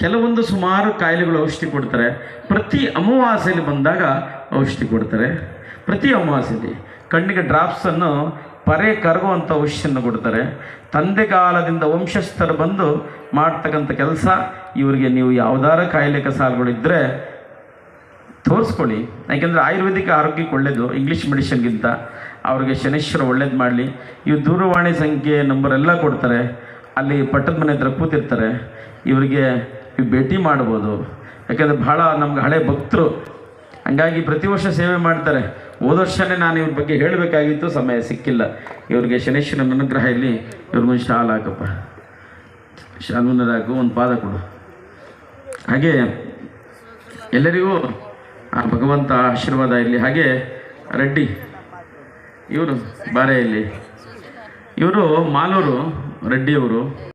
ಕೆಲವೊಂದು ಸುಮಾರು ಕಾಯಿಲೆಗಳು ಔಷಧಿ ಕೊಡ್ತಾರೆ. ಪ್ರತಿ ಅಮಾವಾಸ್ಯೆಯಲ್ಲಿ ಬಂದಾಗ ಔಷಧಿ ಕೊಡ್ತಾರೆ. ಪ್ರತಿ ಅಮಾವಾಸ್ಯೆಯಲ್ಲಿ ಕಣ್ಣಿಗೆ ಡ್ರಾಪ್ಸನ್ನು ಪರೆ ಕರಗುವಂಥ ಔಷಧಿಯನ್ನು ಕೊಡ್ತಾರೆ. ತಂದೆ ಕಾಲದಿಂದ ವಂಶಸ್ಥರು ಬಂದು ಮಾಡ್ತಕ್ಕಂಥ ಕೆಲಸ, ಇವರಿಗೆ ನೀವು ಯಾವುದಾರ ಕಾಯಿಲೆ ಕಸಾಲುಗಳಿದ್ದರೆ ತೋರಿಸ್ಕೊಳ್ಳಿ. ಯಾಕೆಂದರೆ ಆಯುರ್ವೇದಿಕ್ ಆರೋಗ್ಯಕ್ಕೆ ಒಳ್ಳೆಯದು ಇಂಗ್ಲೀಷ್ ಮೆಡಿಷನ್ಗಿಂತ ಅವ್ರಿಗೆ ಶನೇಶ್ವರ ಒಳ್ಳೇದು ಮಾಡಲಿ. ಇವು ದೂರವಾಣಿ ಸಂಖ್ಯೆ ನಂಬರ್ ಎಲ್ಲ ಕೊಡ್ತಾರೆ. ಅಲ್ಲಿ ಪಟ್ಟದ ಮನೆ ಹತ್ರ ಕೂತಿರ್ತಾರೆ. ಇವರಿಗೆ ಭೇಟಿ ಮಾಡ್ಬೋದು. ಯಾಕೆಂದರೆ ಭಾಳ ನಮ್ಗೆ ಹಳೆ ಭಕ್ತರು. ಹಂಗಾಗಿ ಪ್ರತಿ ವರ್ಷ ಸೇವೆ ಮಾಡ್ತಾರೆ. ಹೋದ ವರ್ಷನೇ ನಾನು ಇವ್ರ ಬಗ್ಗೆ ಹೇಳಬೇಕಾಗಿತ್ತು, ಸಮಯ ಸಿಕ್ಕಿಲ್ಲ. ಇವ್ರಿಗೆ ಶನೇಶ್ವರನ ಅನುಗ್ರಹ ಇಲ್ಲಿ ಇವ್ರಿಗೊಂದು ಶಾಲ್ ಹಾಕಪ್ಪ. ಶಾಲೂನ ಹಾಕು ಒಂದು ಪಾದ ಕೊಡು. ಹಾಗೆ ಎಲ್ಲರಿಗೂ ಆ ಭಗವಂತ ಆಶೀರ್ವಾದ ಇರಲಿ. ಹಾಗೆ ರೆಡ್ಡಿ, ಇವರು ಬಾರೆ ಇಲ್ಲಿ. ಇವರು ಮಾಲೂರು, ರೆಡ್ಡಿಯವರು.